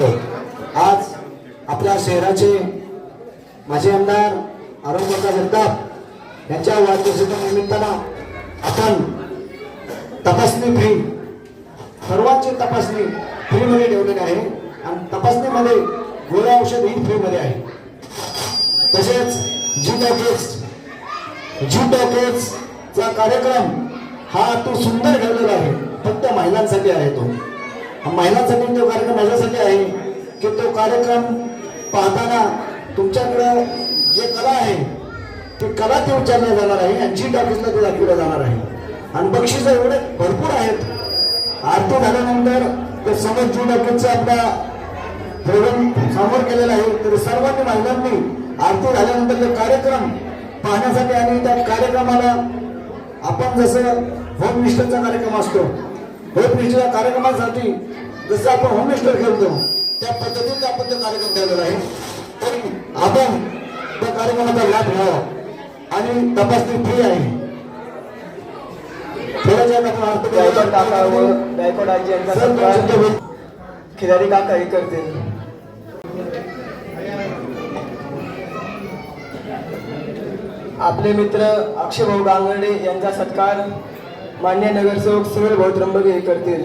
लागतो आज आपल्या शहराचे माजी आमदार अरुणप्रकाश जगताप यांच्या वाढदिवसाच्या निमित्तानं आपण तपासणी फ्री सर्वांची तपासणी फ्रीमध्ये ठेवलेली आहे आणि तपासणीमध्ये गोळ्या औषध ही फ्रीमध्ये आहे. तसेच जी टॉकेज जी टॉकेज चा कार्यक्रम हा तो सुंदर ठेवलेला आहे. फक्त महिलांसाठी आहे तो. महिलांसाठी तो कार्यक्रम माझ्यासाठी आहे की तो कार्यक्रम पाहताना तुमच्याकडं जे कला आहे ती कला ते उच्चारल्या जाणार आहे आणि जी टॉकीजला ते दाखवलं जाणार आहे. आणि बक्षीस एवढे भरपूर आहेत. आरती झाल्यानंतर ते समज जी टॉकीजचा आपला प्रोग्राम समोर केलेला आहे तर सर्वांनी महिलांनी आरती झाल्यानंतर ते कार्यक्रम पाहण्यासाठी आणि त्या कार्यक्रमाला आपण जसं होम मिनिस्टरचा कार्यक्रम असतो मिनिस्टरच्या कार्यक्रमासाठी जसं आपण होम मिनिस्टर खेळतो त्या पद्धतीने आपण तो कार्यक्रम ठेवलेला आहे. तरी आपण त्या कार्यक्रमाचा लाभ घ्यावा आणि तपासणी फ्री आहे. काका व गायकवाड आजी यांचा सर, दोन शब्द सत्कार बोल. खिलारी काका हे करतील. आपले मित्र अक्षय भाऊ गांगर्डे यांचा सत्कार. मान्य नगरसेवक सुनील भाऊ त्र्यंबके हे करतील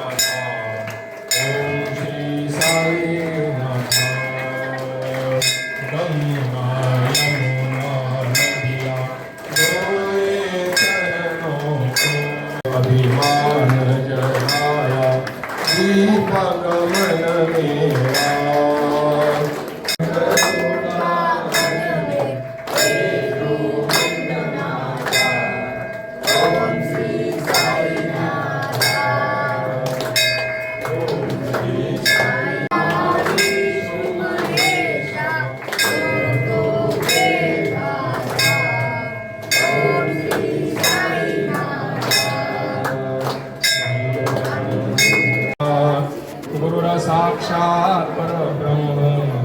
साक्षात् परब्रह्म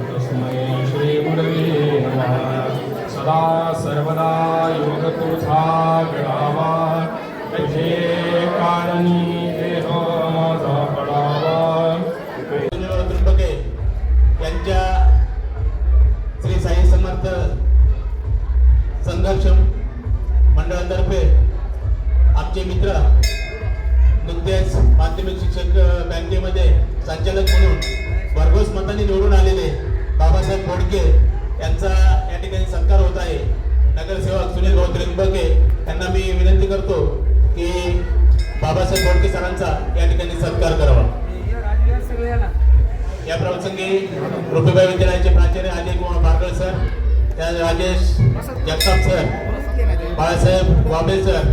तस्मै श्रीगुरवे नमः। सदा सर्वदा योगतुथा तुझा घडावा कारणी घोडके यांचा या ठिकाणी सत्कार होत आहे. नगरसेवक सुनील भाऊ त्र्यंबके यांना मी विनंती करतो की बाबासाहेब घोडके सरांचा या ठिकाणी सत्कार करावा. या प्रसंगी रुपेबाई विद्यालयाचे प्राचार्य अजय कुमार बारगळ सर त्या राजेश जगताप सर बाळासाहेब वाबे सर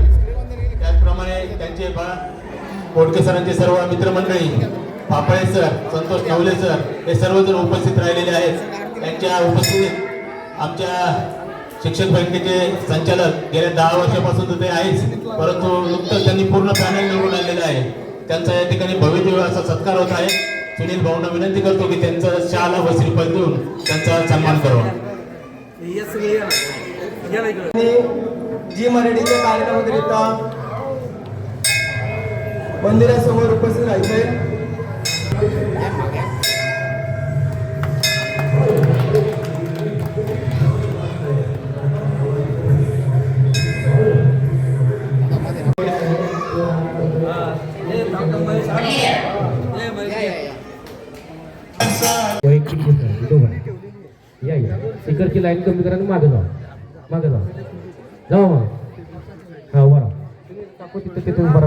त्याचप्रमाणे त्यांचे बा घोडके सरांचे सर्व मित्रमंडळी पापळे सर संतोष नवले सर हे सर्वजण उपस्थित राहिलेले आहेत. त्यांच्या उपस्थितीत आमच्या शिक्षक बँकेचे संचालक गेल्या दहा वर्षापासून तर ते आहेच परंतु नुकतंच त्यांनी पूर्ण पॅनल निवडून आलेलं आहे. त्यांचा या ठिकाणी भव्य असा सत्कार होत आहे. सुनील भाऊंना विनंती करतो की त्यांचं शाला व श्रीफल देऊन त्यांचा सन्मान करावा. जी मराठीच्या कार्यक्रमाकरिता मंदिरासमोर उपस्थित राहायचंय. स्पीकरची लाईन कमी करा आणि मागे जा मागे जा जावा मग. हा बरा राहा. टाकू तिथं तिथं उभा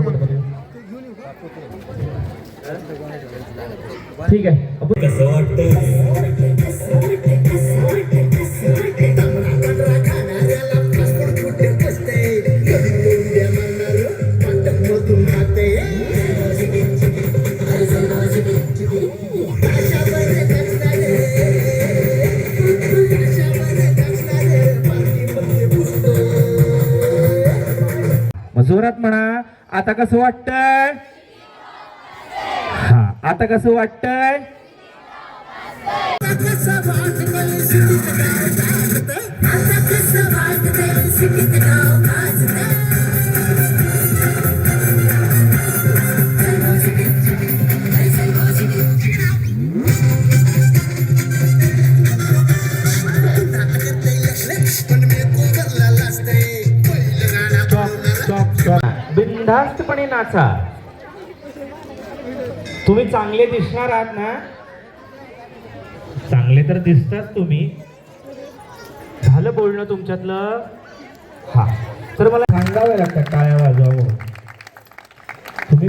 ठीक आहे. कसं वाटतं जोरात म्हणा. आता कसं वाटतंय? हा आता कसं वाटतंय? जास्तपणे नाचा. तुम्ही चांगले दिसणार आहात ना? चांगले तर दिसतात तुम्ही. झालं बोलणं तुमच्यातलं? हा. तर मला सांगावं लागतं काय वाजवावं. तुम्ही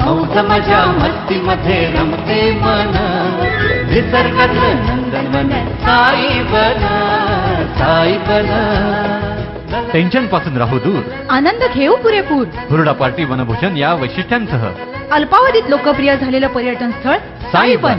मौज मजा मस्ती मध्ये रमते मन. निसर्गातलं नंदनवन साई बन साई बन. टेन्शनपासून राहू दूर. आनंद घेऊ पुरेपूर. हुरडा पार्टी वनभूषण या वैशिष्ट्यांसह. अल्पावधीत लोकप्रिय झालेलं पर्यटन स्थळ साईपन